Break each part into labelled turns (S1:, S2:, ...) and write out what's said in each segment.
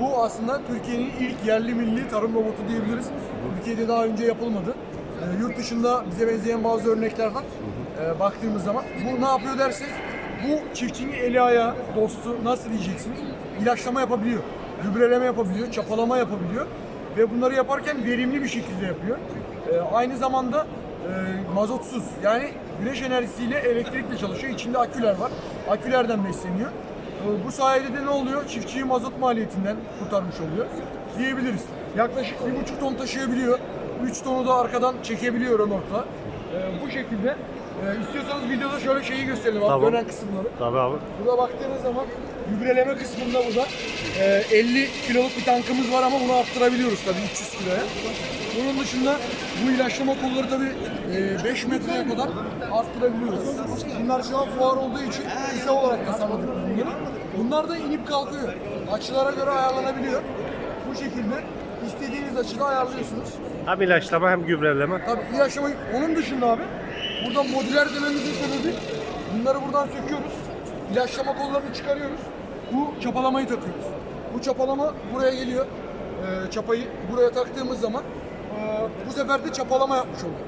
S1: bu aslında Türkiye'nin ilk yerli milli tarım robotu diyebiliriz. Türkiye'de daha önce yapılmadı. Ee, yurt dışında bize benzeyen bazı örnekler var. Ee, baktığımız zaman bu ne yapıyor dersek bu çiftçinin eli ayağı dostu nasıl diyeceksiniz? İlaçlama yapabiliyor, gübreleme yapabiliyor, çapalama yapabiliyor ve bunları yaparken verimli bir şekilde yapıyor. Ee, aynı zamanda e, mazotsuz yani güneş enerjisiyle elektrikle çalışıyor. İçinde aküler var. Akülerden besleniyor. Ee, Bu sayede de ne oluyor? Çiftçiyi mazot maliyetinden kurtarmış oluyor diyebiliriz. Yaklaşık bir buçuk ton taşıyabiliyor. 3 tonu da arkadan çekebiliyor römorkla. Ee, bu şekilde. Ee, istiyorsanız videoda şöyle şeyi gösterelim abi,
S2: Tamam.
S1: dönen kısımları.
S2: Tabii abi.
S1: Burada baktığınız zaman gübreleme kısmında burada e, 50 kiloluk bir tankımız var ama bunu arttırabiliyoruz tabii 300 kiloya. Bunun dışında bu ilaçlama kolları tabii e, 5 metreye kadar arttırabiliyoruz. Bunlar şu an fuar olduğu için kısa olarak tasarladık biz bunları. Bunlar da inip kalkıyor. Açılara göre ayarlanabiliyor. Bu şekilde istediğiniz açıda ayarlıyorsunuz.
S2: Hem ilaçlama hem gübreleme.
S1: Tabii ilaçlama onun dışında abi burada modüler dememizin sebebi bunları buradan söküyoruz. İlaçlama kollarını çıkarıyoruz. Bu çapalamayı takıyoruz. Bu çapalama buraya geliyor. Ee, çapayı buraya taktığımız zaman e, bu sefer de çapalama yapmış oluyor.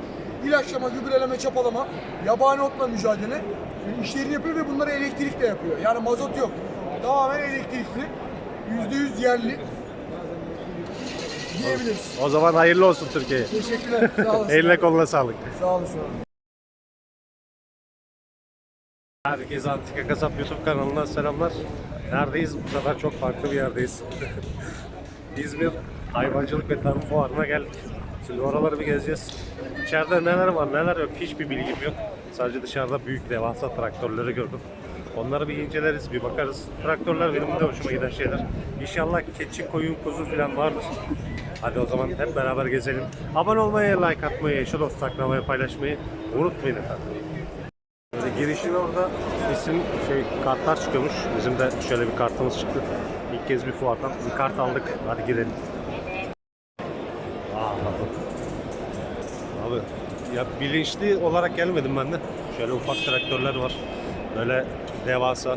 S1: İlaçlama, gübreleme, çapalama, yabani otla mücadele e, işlerini yapıyor ve bunları elektrikle yapıyor. Yani mazot yok. Tamamen elektrikli. %100 yerli diyebiliriz.
S2: O zaman hayırlı olsun Türkiye'ye.
S1: Teşekkürler. Sağ olasın.
S2: Eline koluna sağlık.
S1: Sağ olasın.
S2: Herkese Antika Kasap YouTube kanalından selamlar. Neredeyiz? Bu sefer çok farklı bir yerdeyiz. İzmir Hayvancılık ve Tarım Fuarı'na geldik. Şimdi oraları bir gezeceğiz. İçeride neler var neler yok hiçbir bilgim yok. Sadece dışarıda büyük devasa traktörleri gördüm. Onları bir inceleriz, bir bakarız. Traktörler benim de hoşuma giden şeyler. İnşallah keçi, koyun, kuzu falan vardır. Hadi o zaman hep beraber gezelim. Abone olmayı, like atmayı, eşe dost saklamayı, paylaşmayı unutmayın efendim. Girişin orada isim şey kartlar çıkıyormuş. Bizim de şöyle bir kartımız çıktı. İlk kez bir fuardan bir kart aldık. Hadi girelim. Aa, Abi ya bilinçli olarak gelmedim ben de. Şöyle ufak traktörler var. Böyle devasa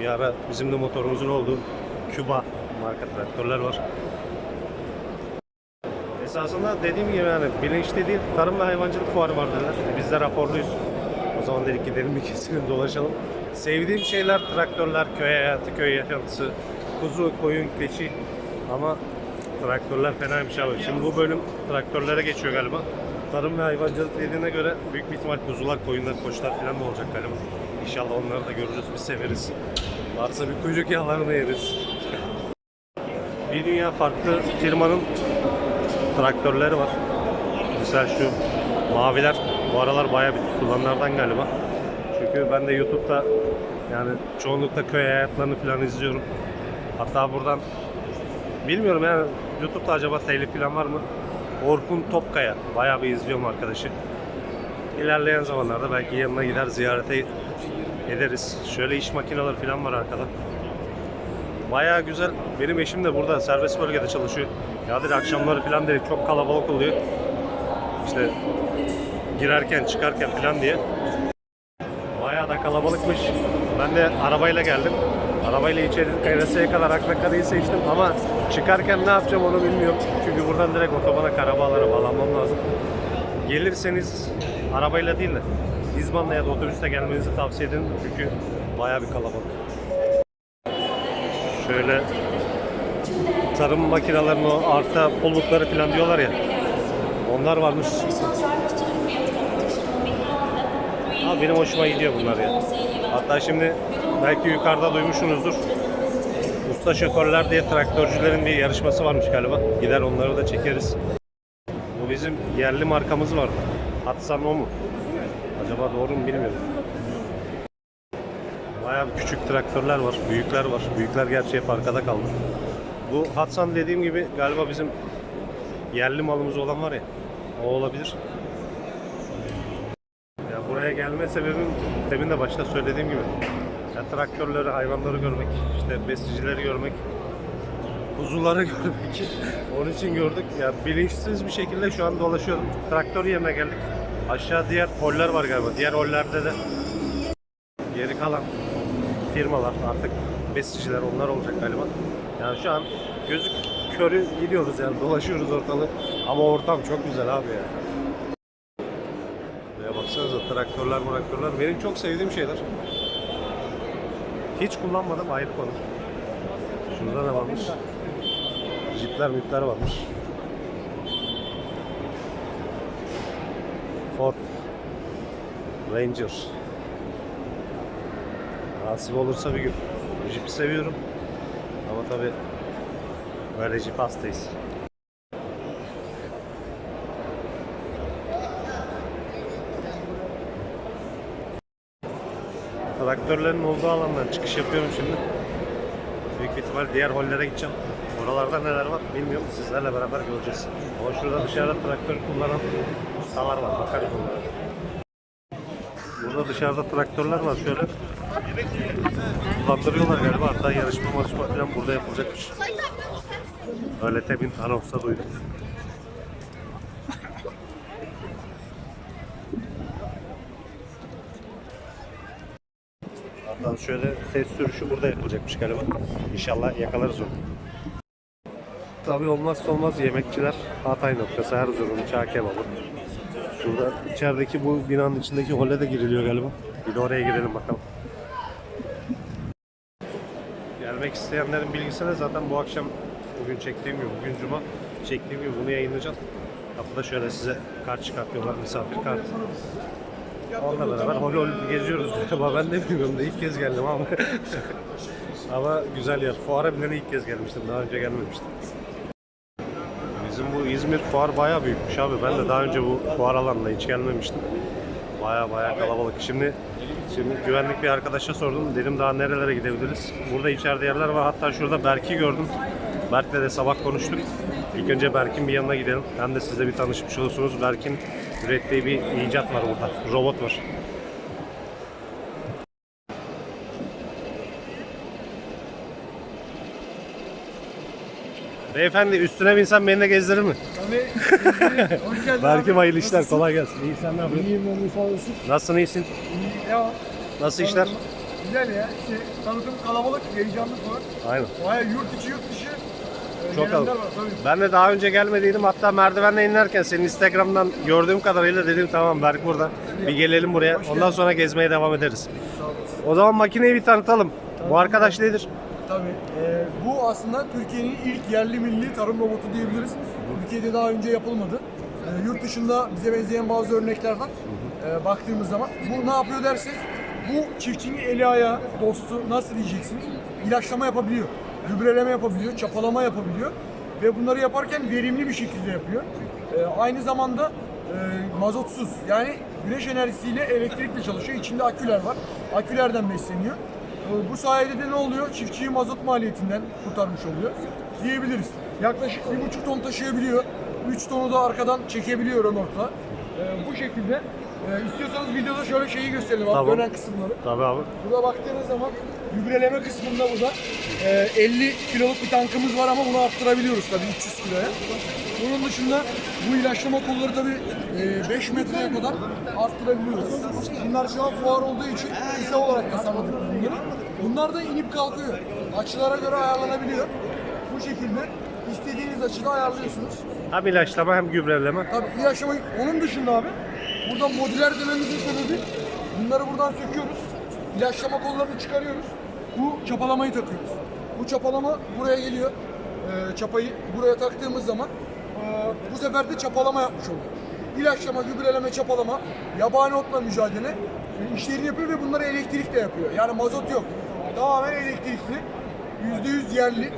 S2: bir ara bizim de motorumuzun olduğu Küba marka traktörler var. Esasında dediğim gibi yani bilinçli değil, tarım ve hayvancılık fuarı var dediler. Biz de raporluyuz. O zaman dedik gidelim bir kesin dolaşalım. Sevdiğim şeyler traktörler, köy hayatı, köy yaşantısı, kuzu, koyun, keçi. Ama traktörler fenaymış abi. Şimdi bu bölüm traktörlere geçiyor galiba. Tarım ve hayvancılık dediğine göre büyük bir ihtimal kuzular, koyunlar, koçlar falan da olacak galiba. İnşallah onları da görürüz, biz severiz. Varsa bir kuyruk yağlarını yeriz. bir dünya farklı firmanın traktörleri var. Mesela şu maviler bu aralar bayağı bir tutulanlardan galiba. Çünkü ben de YouTube'da yani çoğunlukla köy hayatlarını falan izliyorum. Hatta buradan bilmiyorum yani YouTube'da acaba telif falan var mı? Orkun Topkaya bayağı bir izliyorum arkadaşı. İlerleyen zamanlarda belki yanına gider ziyarete ederiz. Şöyle iş makineleri falan var arkada. Bayağı güzel. Benim eşim de burada serbest bölgede çalışıyor. Ya dedi akşamları falan dedi çok kalabalık oluyor. İşte girerken çıkarken falan diye. Bayağı da kalabalıkmış. Ben de arabayla geldim. Arabayla içeri Kayası'ya kadar Aknakara'yı seçtim ama çıkarken ne yapacağım onu bilmiyorum. Çünkü buradan direkt otobana Karabağlar'a bağlanmam lazım. Gelirseniz arabayla değil de İzban'la ya da otobüste gelmenizi tavsiye ederim. Çünkü bayağı bir kalabalık. Şöyle tarım makinelerinin o arta pullukları falan diyorlar ya. Onlar varmış. Abi benim hoşuma gidiyor bunlar ya. Hatta şimdi belki yukarıda duymuşsunuzdur. Usta şoförler diye traktörcülerin bir yarışması varmış galiba. Gider onları da çekeriz. Bu bizim yerli markamız var. Hatsan o mu? Acaba doğru mu bilmiyorum. Bayağı küçük traktörler var, büyükler var. Büyükler gerçi hep arkada kaldı. Bu Hatsan dediğim gibi galiba bizim yerli malımız olan var ya, o olabilir. Ya buraya gelme sebebim demin de başta söylediğim gibi. Ya traktörleri, hayvanları görmek, işte besicileri görmek, kuzuları görmek. Onun için gördük. Ya bilinçsiz bir şekilde şu an dolaşıyorum. Traktör yerine geldik. Aşağı diğer holler var galiba. Diğer hollerde de geri kalan firmalar artık besiciler onlar olacak galiba. Yani şu an gözük körü gidiyoruz yani dolaşıyoruz ortalığı. Ama ortam çok güzel abi ya. Buraya baksanıza traktörler traktörler. Benim çok sevdiğim şeyler. Hiç kullanmadım ayrı konu. Şurada ne varmış? Jipler müpler varmış. Ranger. Nasip olursa bir gün. Jeep'i seviyorum. Ama tabi böyle Jeep hastayız. Traktörlerin olduğu alandan çıkış yapıyorum şimdi. Büyük ihtimal diğer hollere gideceğim. Oralarda neler var bilmiyorum. Sizlerle beraber göreceğiz. Ama şurada dışarıda traktör kullanan ustalar var. Bakarız onlara. Burada dışarıda traktörler var şöyle. Kullandırıyorlar galiba. Hatta yarışma marışma falan burada yapılacakmış. Öyle temin anonsta duydum. Hatta şöyle test sürüşü burada yapılacakmış galiba. İnşallah yakalarız onu. Tabii olmazsa olmaz yemekçiler Hatay noktası Erzurum çağ kebabı. Şurada içerideki bu binanın içindeki hole de giriliyor galiba. Bir de oraya girelim bakalım. Gelmek isteyenlerin bilgisine zaten bu akşam bugün çektiğim gibi, bugün cuma çektiğim gibi bunu yayınlayacağız. Kapıda şöyle size kart çıkartıyorlar, misafir kartı. Onunla beraber hol hol geziyoruz galiba. Ben de bilmiyorum da ilk kez geldim ama. ama güzel yer. Fuara bile ilk kez gelmiştim. Daha önce gelmemiştim. Bizim bu İzmir fuar bayağı büyükmüş abi. Ben de daha önce bu fuar alanına hiç gelmemiştim. Bayağı bayağı kalabalık. Şimdi şimdi güvenlik bir arkadaşa sordum. Dedim daha nerelere gidebiliriz? Burada içeride yerler var. Hatta şurada Berk'i gördüm. Berk'le de sabah konuştuk. İlk önce Berk'in bir yanına gidelim. Hem de sizle bir tanışmış olursunuz. Berk'in ürettiği bir icat var burada. Robot var. Beyefendi üstüne binsen beni de gezdirir mi?
S1: Tabii. Hoş geldin
S2: Berk'im
S1: abi.
S2: hayırlı işler.
S1: Nasılsın?
S2: Kolay gelsin. İyi sen ne yapıyorsun?
S1: İyiyim ben de sağ olasın.
S2: Nasılsın iyisin?
S1: İyi, Devam.
S2: Nasıl işler?
S1: Güzel ya. İşte tanıtım kalabalık, heyecanlı falan.
S2: Aynen.
S1: Baya yurt içi yurt dışı e,
S2: Çok
S1: tabii.
S2: Ben de daha önce gelmediydim. Hatta merdivenle inerken senin Instagram'dan gördüğüm kadarıyla dedim tamam Berk burada. Bir gelelim buraya. Ondan sonra gezmeye devam ederiz. O zaman makineyi bir tanıtalım. Bu arkadaş nedir?
S1: Tabii. e, bu aslında Türkiye'nin ilk yerli milli tarım robotu diyebiliriz. Türkiye'de daha önce yapılmadı. E, yurt dışında bize benzeyen bazı örnekler var. E, baktığımız zaman. Bu ne yapıyor dersek, bu çiftçinin eli ayağı, dostu nasıl diyeceksiniz? İlaçlama yapabiliyor, gübreleme yapabiliyor, çapalama yapabiliyor. Ve bunları yaparken verimli bir şekilde yapıyor. E, aynı zamanda e, mazotsuz yani güneş enerjisiyle elektrikle çalışıyor. İçinde aküler var. Akülerden besleniyor. Bu sayede de ne oluyor? Çiftçiyi mazot maliyetinden kurtarmış oluyor diyebiliriz. Yaklaşık bir buçuk ton taşıyabiliyor. 3 tonu da arkadan çekebiliyor Renault'la. E, bu şekilde. E, istiyorsanız videoda şöyle şeyi gösterelim abi,
S2: Tamam.
S1: dönen kısımları.
S2: Tabii abi.
S1: Burada baktığınız zaman gübreleme kısmında burada e, 50 kiloluk bir tankımız var ama bunu arttırabiliyoruz tabii 300 kiloya. Bunun dışında bu ilaçlama kolları tabii e, 5 metreye kadar arttırabiliyoruz. Bunlar şu an fuar olduğu için kısa olarak tasarladık bunları. Bunlar da inip kalkıyor. Açılara göre ayarlanabiliyor. Bu şekilde istediğiniz açıda ayarlıyorsunuz.
S2: Hem ilaçlama hem gübreleme.
S1: Tabii ilaçlama onun dışında abi buradan modüler dememizin sebebi bunları buradan söküyoruz. İlaçlama kollarını çıkarıyoruz. Bu çapalamayı takıyoruz. Bu çapalama buraya geliyor. Ee, çapayı buraya taktığımız zaman ee, bu sefer de çapalama yapmış oluyor. İlaçlama, gübreleme, çapalama, yabani otla mücadele e, işlerini yapıyor ve bunları elektrikle yapıyor. Yani mazot yok. Tamamen elektrikli. %100 yerli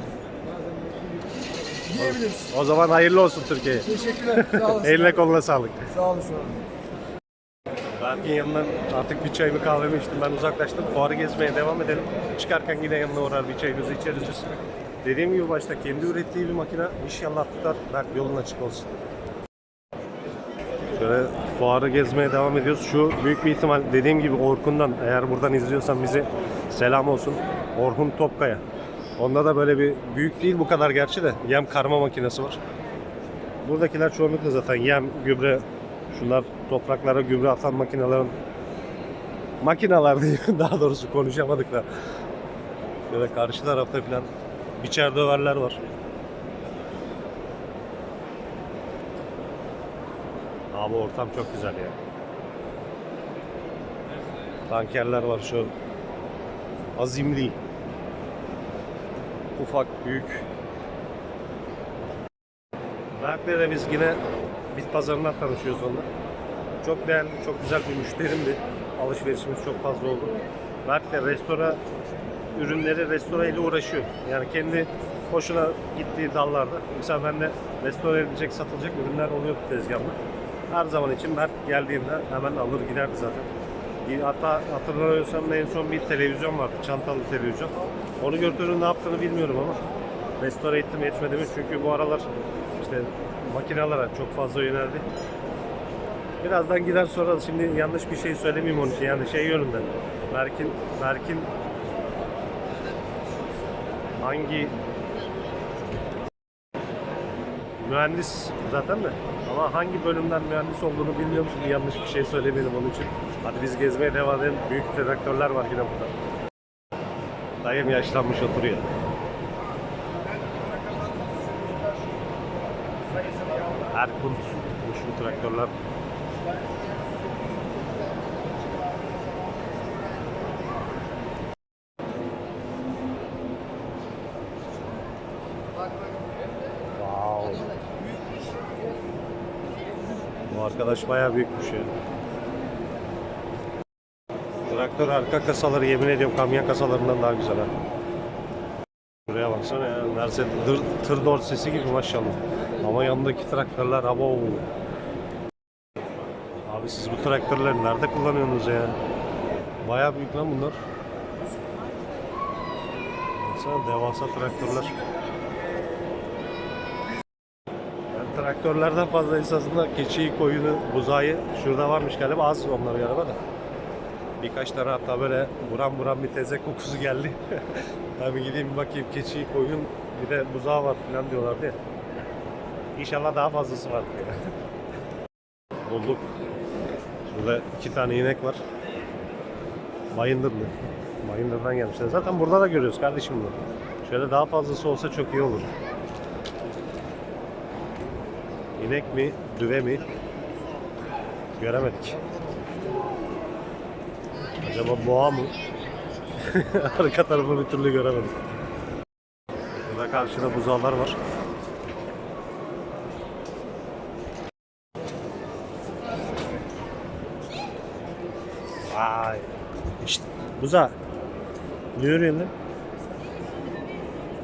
S1: diyebiliriz.
S2: O zaman hayırlı olsun Türkiye'ye.
S1: Teşekkürler. Sağ olasın.
S2: Eline koluna sağlık.
S1: Sağ olasın
S2: Berk'in yanından artık bir çayımı kahvemi içtim. Ben uzaklaştım. Fuarı gezmeye devam edelim. Çıkarken yine yanına uğrar bir çayımızı içeriz. Dediğim gibi başta kendi ürettiği bir makine inşallah tutar. Berk yolun açık olsun. Şöyle fuarı gezmeye devam ediyoruz. Şu büyük bir ihtimal dediğim gibi Orkun'dan eğer buradan izliyorsan bizi selam olsun. Orhun Topkaya. Onda da böyle bir büyük değil bu kadar gerçi de yem karma makinesi var. Buradakiler çoğunlukla zaten yem, gübre, şunlar topraklara gübre atan makinelerin makineler diye daha doğrusu konuşamadık da. Böyle karşı tarafta falan biçer döverler var. Abi ortam çok güzel ya. Tankerler var şu azimli. Ufak, büyük. Berkeley'de biz yine bit pazarından tanışıyoruz onunla. Çok beğendim, çok güzel bir müşterimdi. Alışverişimiz çok fazla oldu. Berkeley restora ürünleri restore ile uğraşıyor. Yani kendi hoşuna gittiği dallarda. Mesela bende restore edilecek, satılacak ürünler oluyordu tezgahımda. Her zaman için Berk geldiğimde hemen alır giderdi zaten. Hatta hatırlamıyorsam en son bir televizyon vardı, çantalı televizyon. Onu götürün ne yaptığını bilmiyorum ama restore ettim etmedi mi çünkü bu aralar işte makinelere çok fazla yöneldi. Birazdan gider sonra şimdi yanlış bir şey söylemeyeyim onun için yani şey yönünde. Berk'in Berk'in hangi mühendis zaten de ama hangi bölümden mühendis olduğunu bilmiyorum şimdi yanlış bir şey söylemeyelim onun için. Hadi biz gezmeye devam edelim. Büyük traktörler var yine burada. Dayım yaşlanmış oturuyor. Erkunt şu traktörler. Wow. Bu arkadaş bayağı büyükmüş ya. Traktör arka kasaları yemin ediyorum kamyon kasalarından daha güzel ha. Buraya baksana ya. Mercedes tır, tır dorsesi gibi maşallah. Ama yanındaki traktörler abo. Abi siz bu traktörleri nerede kullanıyorsunuz ya? Bayağı büyük lan bunlar. Baksana devasa traktörler. Yani traktörlerden fazla esasında keçiyi, koyunu, buzağı şurada varmış galiba az onlar galiba da. Birkaç tane hatta böyle buram buram bir teze kokusu geldi. ben bir gideyim bakayım keçi, koyun bir de buzağı var falan diyorlardı ya. İnşallah daha fazlası var. Bulduk. Burada iki tane inek var. Bayındırlı. Bayındır'dan gelmişler. Zaten burada da görüyoruz kardeşim bunu. Şöyle daha fazlası olsa çok iyi olur. İnek mi, düve mi? Göremedik. Acaba boğa mı? Arka tarafı bir türlü göremedim. Burada karşıda buzağlar var. Vay. İşte buza. Ne yürüyorsun lan?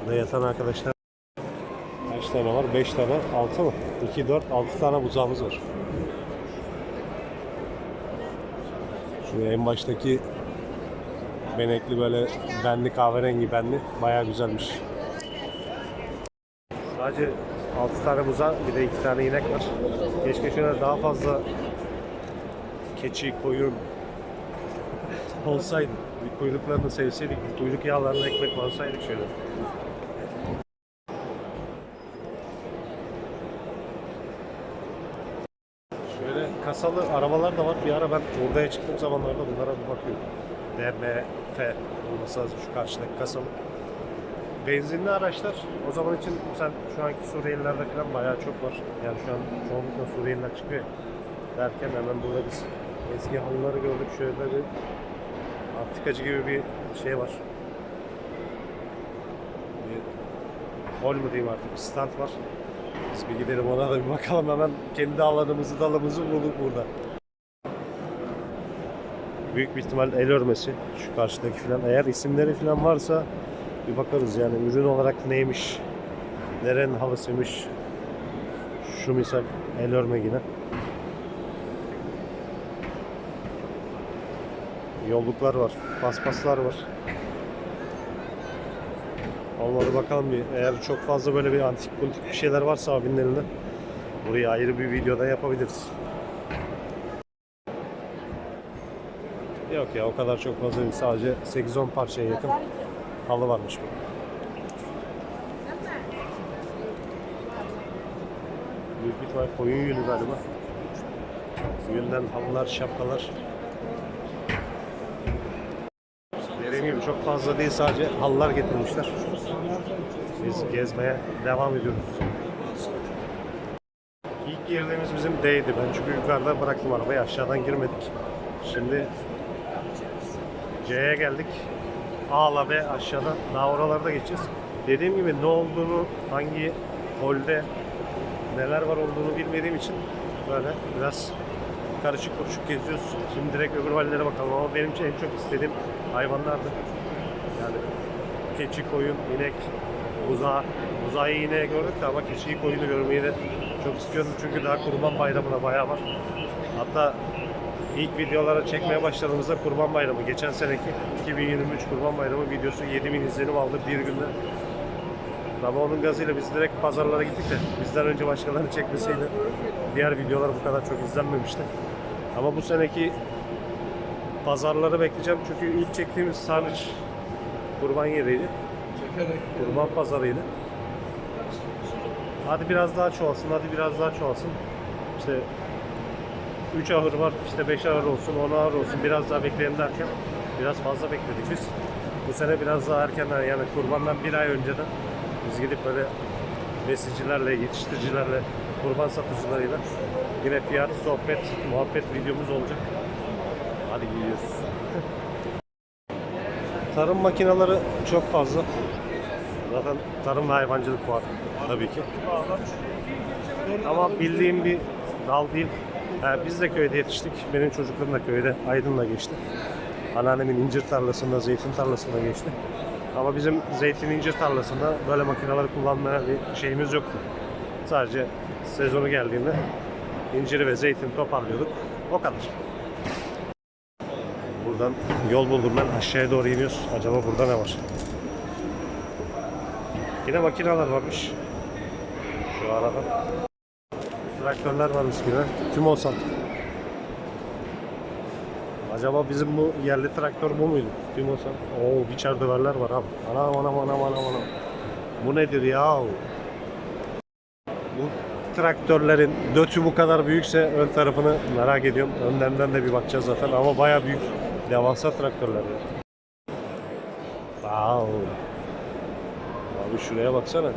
S2: Burada yatan arkadaşlar. Kaç tane var? 5 tane, 6 mı? 2, 4, 6 tane buzağımız var. Şu en baştaki benekli böyle benli kahverengi benli bayağı güzelmiş. Sadece 6 tane buza bir de 2 tane inek var. Keşke şöyle daha fazla keçi, koyun olsaydı. Kuyruklarını sevseydik, kuyruk yağlarına ekmek alsaydık şöyle. Şöyle kasalı arabalar da var. Bir ara ben oraya çıktığım zamanlarda bunlara bir bakıyorum. DMF olması lazım şu karşıdaki kasalı. Benzinli araçlar o zaman için sen şu anki Suriyelilerde falan bayağı çok var. Yani şu an çoğunlukla Suriyeliler çıkıyor. Derken hemen burada biz eski halıları gördük. Şöyle bir antikacı gibi bir şey var. Bir hol mu diyeyim artık bir stand var. Biz bir gidelim ona da bir bakalım hemen kendi alanımızı dalımızı bulduk burada. Büyük bir ihtimal el örmesi şu karşıdaki falan. Eğer isimleri falan varsa bir bakarız yani ürün olarak neymiş, nerenin halısıymış. Şu misal el örme yine. Yolluklar var, paspaslar var. Olmadı bakalım bir. Eğer çok fazla böyle bir antik politik bir şeyler varsa abinin elinde burayı ayrı bir videoda yapabiliriz. Yok ya o kadar çok fazla değil. Sadece 8-10 parçaya yakın halı varmış bu. Büyük bir ihtimal koyun yünü galiba. Yünden halılar, şapkalar. Dediğim gibi çok fazla değil sadece halılar getirmişler. Biz gezmeye devam ediyoruz. İlk girdiğimiz bizim D'ydi. Ben çünkü yukarıda bıraktım arabayı. Aşağıdan girmedik. Şimdi C'ye geldik. A'la B aşağıda. Daha oralarda geçeceğiz. Dediğim gibi ne olduğunu, hangi holde neler var olduğunu bilmediğim için böyle biraz karışık kuruşuk geziyoruz. Şimdi direkt öbür hallere bakalım ama benim için en çok istediğim hayvanlardı. Yani keçi, koyun, inek, buzağı. Buzağı yine gördük de ama keçiyi, koyunu görmeyi de çok istiyorum. Çünkü daha kurban bayramına bayağı var. Hatta ilk videolara çekmeye başladığımızda kurban bayramı, geçen seneki 2023 kurban bayramı videosu 7000 izlenim aldı bir günde. Ama onun gazıyla biz direkt pazarlara gittik de bizden önce başkalarını çekmeseydi diğer videolar bu kadar çok izlenmemişti. Ama bu seneki pazarları bekleyeceğim çünkü ilk çektiğimiz Sarnıç kurban yeriydi. Kurban pazarıydı. Hadi biraz daha çoğalsın, hadi biraz daha çoğalsın. İşte 3 ahır var, işte 5 ahır olsun, 10 ahır olsun, biraz daha bekleyelim derken biraz fazla bekledik biz. Bu sene biraz daha erkenden yani kurbandan bir ay önceden biz gidip böyle besicilerle, yetiştiricilerle, kurban satıcılarıyla yine fiyat, sohbet, muhabbet videomuz olacak. Hadi gidiyoruz. Tarım makineleri çok fazla. Zaten tarım ve hayvancılık var tabii ki. Ama bildiğim bir dal değil. Ha, biz de köyde yetiştik. Benim çocukluğum da köyde, Aydın'la geçti. Anneannemin incir tarlasında, zeytin tarlasında geçti. Ama bizim zeytin incir tarlasında böyle makineleri kullanmaya bir şeyimiz yoktu. Sadece sezonu geldiğinde inciri ve zeytin toparlıyorduk. O kadar. Buradan yol buldum ben. Aşağıya doğru iniyoruz. Acaba burada ne var? Yine makineler varmış. Şu arada. Traktörler varmış yine. Tüm olsan. Acaba bizim bu yerli traktör bu muydu? Tüm olsan. Oo biçer döverler var abi. Anam anam anam anam anam. Bu nedir ya? Bu traktörlerin dötü bu kadar büyükse ön tarafını merak ediyorum. Önlerinden de bir bakacağız zaten ama baya büyük. Devasa traktörler ya. Wow. Abi şuraya baksana.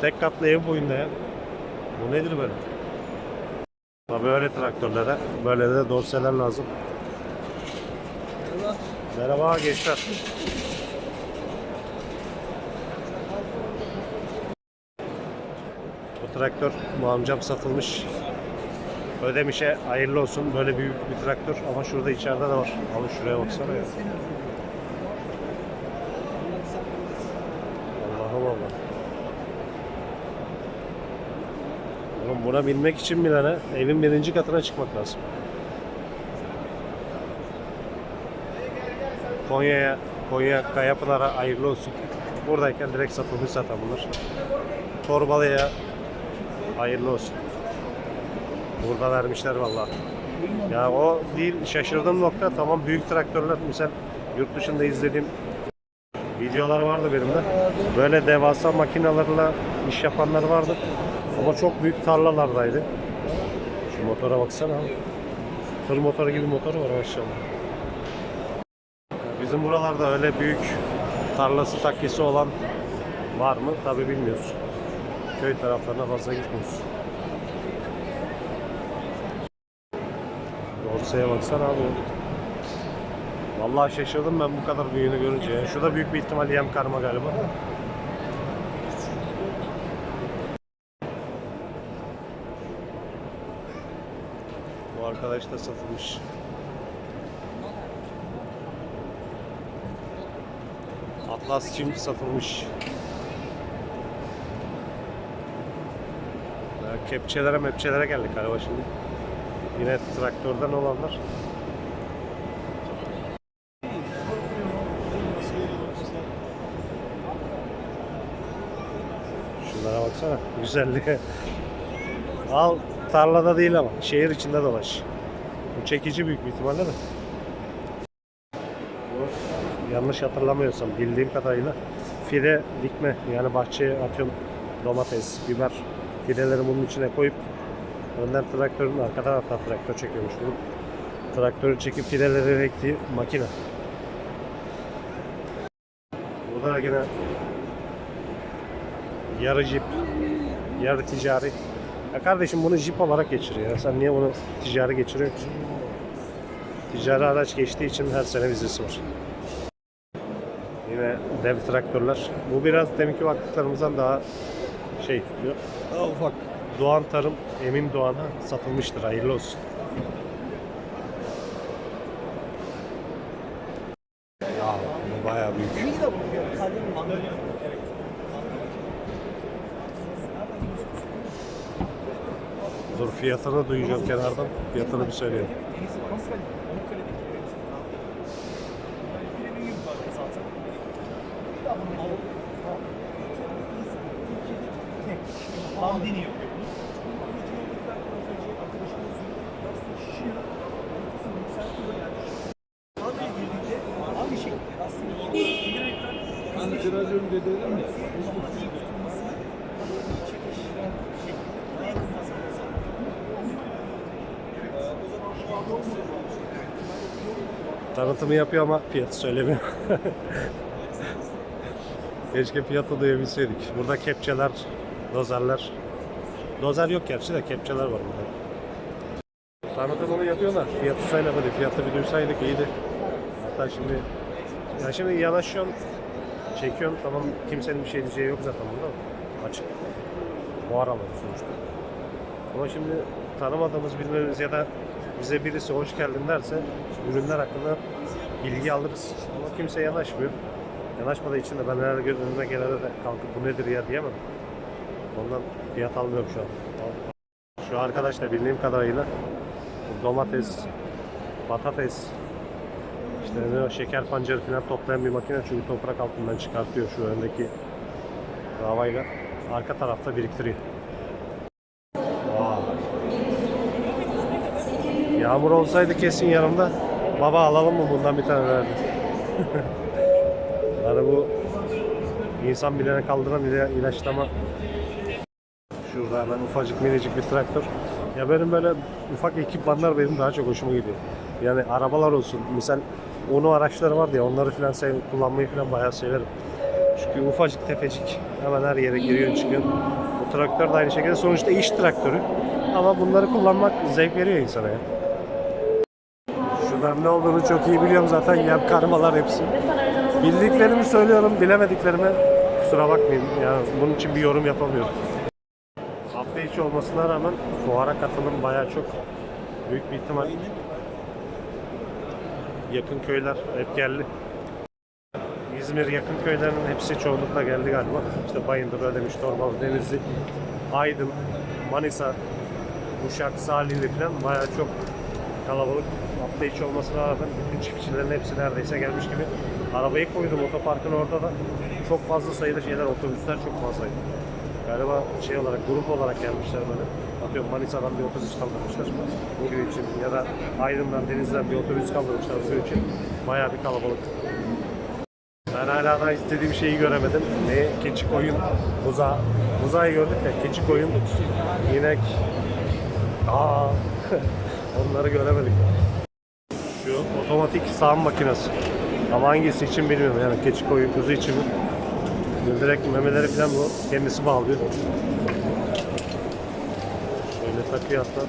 S2: Tek katlı ev boyunda ya. Bu nedir böyle? Tabii öyle traktörlere böyle de dorseler lazım. Merhaba gençler. Bu traktör bu amcam satılmış. Ödemiş'e hayırlı olsun. Böyle büyük bir traktör ama şurada içeride de var. Abi şuraya baksana ya. Allah'ım Allah. Oğlum buna binmek için bile ne? Evin birinci katına çıkmak lazım. Konya'ya, Konya Kayapınar'a hayırlı olsun. Buradayken direkt satılmış zaten. Torbalı'ya hayırlı olsun. Burada vermişler vallahi. Ya o değil şaşırdığım nokta tamam büyük traktörler misal yurt dışında izlediğim videolar vardı benim de. Böyle devasa makinalarla iş yapanlar vardı. Ama çok büyük tarlalardaydı. Şu motora baksana. Tır motoru gibi motoru var maşallah. Bizim buralarda öyle büyük tarlası takkesi olan var mı? Tabi bilmiyoruz. Köy taraflarına fazla gitmiyoruz. Dorsaya baksana abi. Vallahi şaşırdım ben bu kadar büyüğünü görünce. ya. Şu da büyük bir ihtimal yem karma galiba. Bu arkadaş da satılmış. Atlas çim satılmış. Kepçelere mepçelere geldik galiba şimdi. Yine traktörden olanlar. Şunlara baksana. Güzelliğe. Al tarlada değil ama şehir içinde dolaş. Bu çekici büyük bir ihtimalle de. Yanlış hatırlamıyorsam bildiğim kadarıyla fide dikme yani bahçeye atıyorum domates, biber fideleri bunun içine koyup önden traktörün arka taraftan traktör çekiyormuş bunu. Traktörü çekip fideleri ektiği makine. Burada yine yarı jip, yarı ticari. Ya kardeşim bunu jip olarak geçiriyor. ya. Sen niye bunu ticari geçiriyorsun? Ticari araç geçtiği için her sene vizesi var. Yine dev traktörler. Bu biraz deminki baktıklarımızdan daha şey, daha ufak. Doğan Tarım Emin Doğan'a satılmıştır. Hayırlı olsun. Ya bu bayağı büyük. Dur fiyatını duyacağım kenardan. Fiyatını bir söyleyeyim. Tanıtımı yapıyor ama fiyatı söylemiyor. Keşke fiyatı duyabilseydik. Burada kepçeler, dozerler. Dozer yok gerçi de kepçeler var burada. Tanıtımını yapıyorlar. Fiyatı söylemedi. Fiyatı bir duysaydık iyiydi. Hatta şimdi ya şimdi yanaşıyorum, çekiyorum. Tamam kimsenin bir şey diyeceği yok zaten burada. Açık. Bu araba sonuçta. Ama şimdi tanımadığımız bilmemiz ya da bize birisi hoş geldin derse ürünler hakkında bilgi alırız. Ama kimse yanaşmıyor. Yanaşmadığı için de ben her gün önüme gelene de kalkıp bu nedir ya diyemem. Ondan fiyat almıyorum şu an. Şu arkadaş da bildiğim kadarıyla domates, patates, işte ne o şeker pancarı falan toplayan bir makine çünkü toprak altından çıkartıyor şu öndeki havayla. Arka tarafta biriktiriyor. Yağmur olsaydı kesin yanımda. Baba alalım mı bundan bir tane verdi. yani bu insan bilene kaldıran ila- ilaçlama. Şurada hemen ufacık minicik bir traktör. Ya benim böyle ufak ekipmanlar benim daha çok hoşuma gidiyor. Yani arabalar olsun. Misal onu araçları var ya onları falan sev, kullanmayı falan bayağı severim. Çünkü ufacık tefecik hemen her yere giriyor çıkıyor. Bu traktör de aynı şekilde sonuçta iş traktörü. Ama bunları kullanmak zevk veriyor insana ya. Şuradan ne olduğunu çok iyi biliyorum zaten. Yem karmalar hepsi. Bildiklerimi söylüyorum, bilemediklerimi kusura bakmayın. Yani bunun için bir yorum yapamıyorum. Hafta içi olmasına rağmen fuara katılım bayağı çok. Büyük bir ihtimal yakın köyler hep geldi. İzmir yakın köylerinin hepsi çoğunlukla geldi galiba. İşte Bayındır, Ödemiş, Torbalı, Denizli, Aydın, Manisa, Uşak, Salihli falan bayağı çok kalabalık. Hafta içi olmasına rağmen bütün çiftçilerin hepsi neredeyse gelmiş gibi. Arabayı koydum otoparkın orada da çok fazla sayıda şeyler, otobüsler çok fazlaydı. Galiba şey olarak, grup olarak gelmişler böyle. Atıyorum Manisa'dan bir otobüs kaldırmışlar bugün için ya da Aydın'dan, Denizli'den bir otobüs kaldırmışlar bugün için. Bayağı bir kalabalık. Ben hala daha istediğim şeyi göremedim. Ne? Keçi koyun, buza. Buzayı gördük de keçi koyun, inek. Aa, onları göremedik. Otomatik sağım makinesi. Ama hangisi için bilmiyorum yani keçi koyun, kuzu için mi? Direkt memeleri falan bu kendisi bağlıyor. Şöyle takıyor hatta.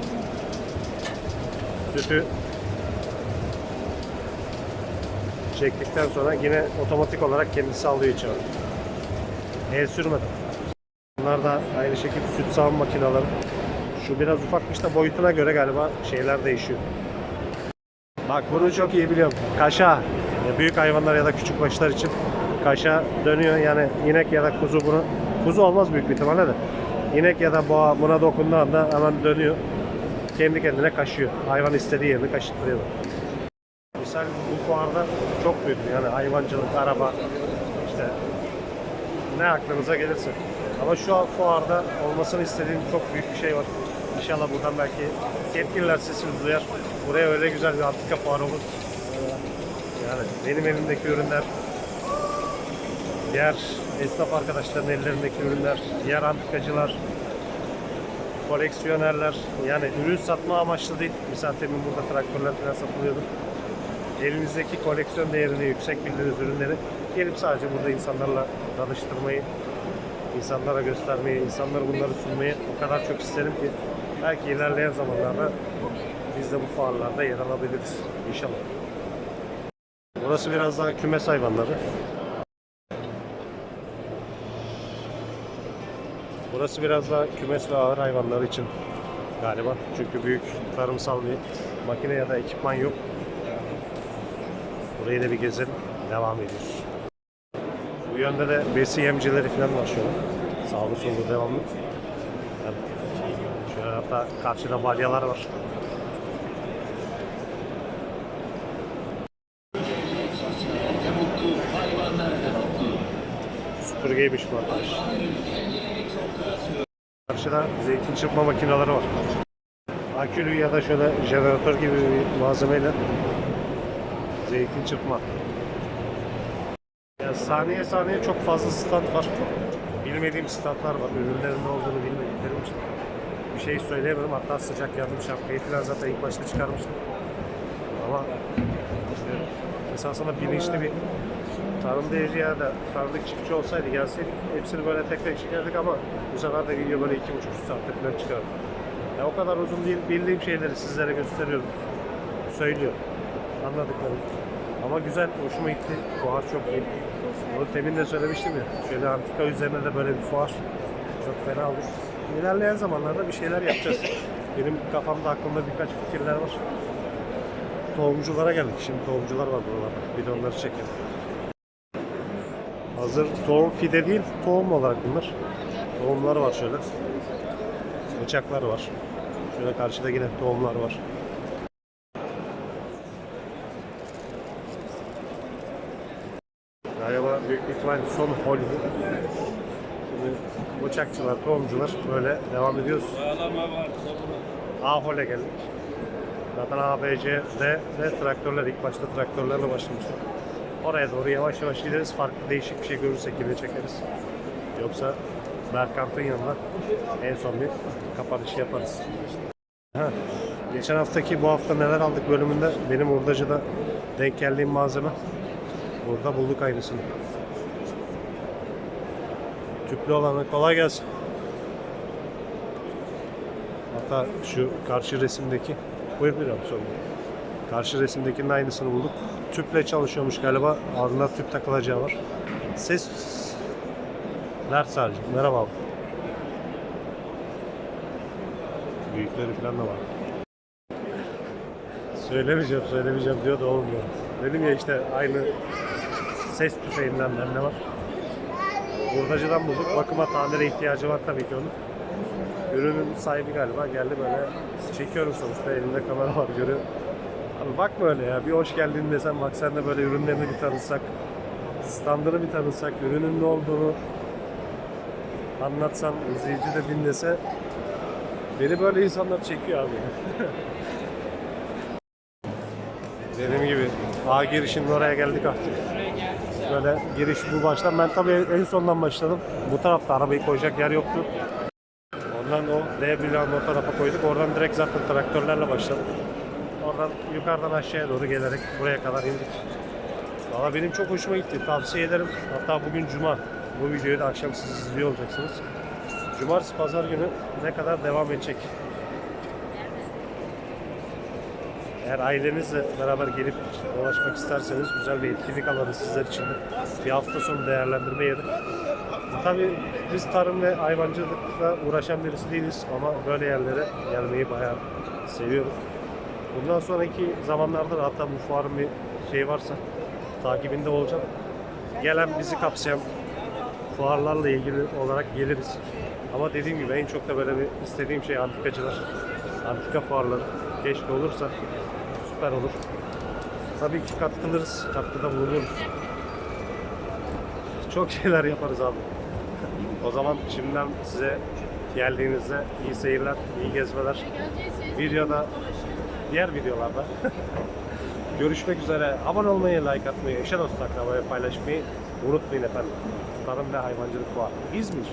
S2: Sütü çektikten sonra yine otomatik olarak kendisi alıyor içeri. El sürmeden. Bunlar da aynı şekilde süt sağım makineleri. Şu biraz ufakmış da boyutuna göre galiba şeyler değişiyor. Bak bunu çok iyi biliyorum. Kaşa. e, Büyük hayvanlar ya da küçük başlar için kaşa dönüyor. Yani inek ya da kuzu bunu kuzu olmaz büyük bir ihtimalle de. İnek ya da boğa buna dokunduğu anda hemen dönüyor. Kendi kendine kaşıyor. Hayvan istediği yerini kaşıttırıyor. Misal bu fuarda çok büyüdüm. Yani hayvancılık, araba, işte ne aklınıza gelirse. Ama şu an fuarda olmasını istediğim çok büyük bir şey var. İnşallah buradan belki yetkililer sesimizi duyar. Buraya öyle güzel bir antika fuar olur. Yani benim elimdeki ürünler, diğer esnaf arkadaşların ellerindeki ürünler, diğer antikacılar, koleksiyonerler yani ürün satma amaçlı değil. Misal temin burada traktörler falan satılıyordu. Elinizdeki koleksiyon değerini yüksek bildiğiniz ürünleri gelip sadece burada insanlarla danıştırmayı, insanlara göstermeyi, insanlara bunları sunmayı o kadar çok isterim ki belki ilerleyen zamanlarda biz de bu fuarlarda yer alabiliriz inşallah. Burası biraz daha kümes hayvanları. Burası biraz daha kümes ve ağır hayvanları için galiba. Çünkü büyük tarımsal bir makine ya da ekipman yok. Burayı da bir gezelim. Devam ediyoruz. Bu yönde de besi yemcileri falan var şöyle. Sağlı sollu devamlı. Yani hatta karşıda balyalar var. Süpürgeymiş bu arkadaş. Karşıda zeytin çırpma makineleri var. Akülü ya da şöyle jeneratör gibi bir malzemeyle zeytin çırpma. Ya saniye saniye çok fazla stand var. Bilmediğim standlar var. Ürünlerin ne olduğunu bilmediklerim için şey söyleyemem. Hatta sıcak yandım şapkayı falan zaten ilk başta çıkarmıştım. Ama işte esasında bilinçli bir tarımdayıcı ya da tarımdaki çiftçi olsaydı gelseydik hepsini böyle tek tek çekerdik ama bu sefer de video böyle iki buçuk saatte falan çıkardı. Ya o kadar uzun değil bildiğim şeyleri sizlere gösteriyorum. Söylüyorum. Anladıklarım. Ama güzel, hoşuma gitti. Fuar çok iyi. Onu temin de söylemiştim ya. Şöyle antika üzerine de böyle bir fuar. Çok fena olur. İlerleyen zamanlarda bir şeyler yapacağız. Benim kafamda aklımda birkaç fikirler var. Tohumculara geldik. Şimdi tohumcular var buralarda. Bir de onları çekelim. Hazır tohum fide değil, tohum olarak bunlar. Tohumlar var şöyle. Bıçaklar var. Şöyle karşıda yine tohumlar var. Galiba büyük ihtimal son hol bıçakçılar, tohumcular böyle devam ediyoruz. A hole geldik. Zaten A, B, C, D ve traktörler ilk başta traktörlerle başlamıştık. Oraya doğru yavaş yavaş gideriz. Farklı değişik bir şey görürsek yine çekeriz. Yoksa Berkant'ın yanına en son bir kapanışı yaparız. Ha, geçen haftaki bu hafta neler aldık bölümünde benim hurdacıda denk geldiğim malzeme. Burada bulduk aynısını. Tüplü olanı kolay gelsin. Hatta şu karşı resimdeki buyur bir sorun. Karşı resimdekinin aynısını bulduk. Tüple çalışıyormuş galiba. Ardında tüp takılacağı var. Ses Dert sadece. Merhaba abi. Büyükleri falan da var. Söylemeyeceğim, söylemeyeceğim diyor da olmuyor. Dedim ya işte aynı ses tüfeğinden bende var. Hurdacıdan bulduk. Bakıma tamire ihtiyacı var tabii ki onun. Ürünün sahibi galiba geldi böyle çekiyorum sonuçta elimde kamera var görüyor. Abi bakma öyle ya bir hoş geldin desem bak sen de böyle ürünlerini bir tanıtsak standını bir tanıtsak ürünün ne olduğunu anlatsan izleyici de dinlese beni böyle insanlar çekiyor abi. Dediğim gibi A girişinin oraya geldik artık. Böyle giriş bu baştan. Ben tabii en sondan başladım. Bu tarafta arabayı koyacak yer yoktu. Ondan o D bloğunu o tarafa koyduk. Oradan direkt zaten traktörlerle başladık. Oradan yukarıdan aşağıya doğru gelerek buraya kadar indik. Valla benim çok hoşuma gitti. Tavsiye ederim. Hatta bugün Cuma. Bu videoyu da akşam siz izliyor olacaksınız. Cumartesi, pazar günü ne kadar devam edecek? Eğer ailenizle beraber gelip dolaşmak isterseniz güzel bir etkinlik alanı sizler için. Bir hafta sonu değerlendirme yeri. Tabii biz tarım ve hayvancılıkla uğraşan birisi değiliz ama böyle yerlere gelmeyi bayağı seviyoruz. Bundan sonraki zamanlarda da hatta bu fuarın bir şey varsa takibinde olacağım. Gelen bizi kapsayan fuarlarla ilgili olarak geliriz. Ama dediğim gibi en çok da böyle bir istediğim şey antikacılar. Antika fuarları. Keşke olursa süper olur. Tabii ki katkılırız, katkıda bulunuruz. Çok şeyler yaparız abi. O zaman şimdiden size geldiğinizde iyi seyirler, iyi gezmeler. Videoda, diğer videolarda görüşmek üzere. Abone olmayı, like atmayı, eşe dost akrabaya paylaşmayı unutmayın efendim. Tarım ve hayvancılık var. İzmir.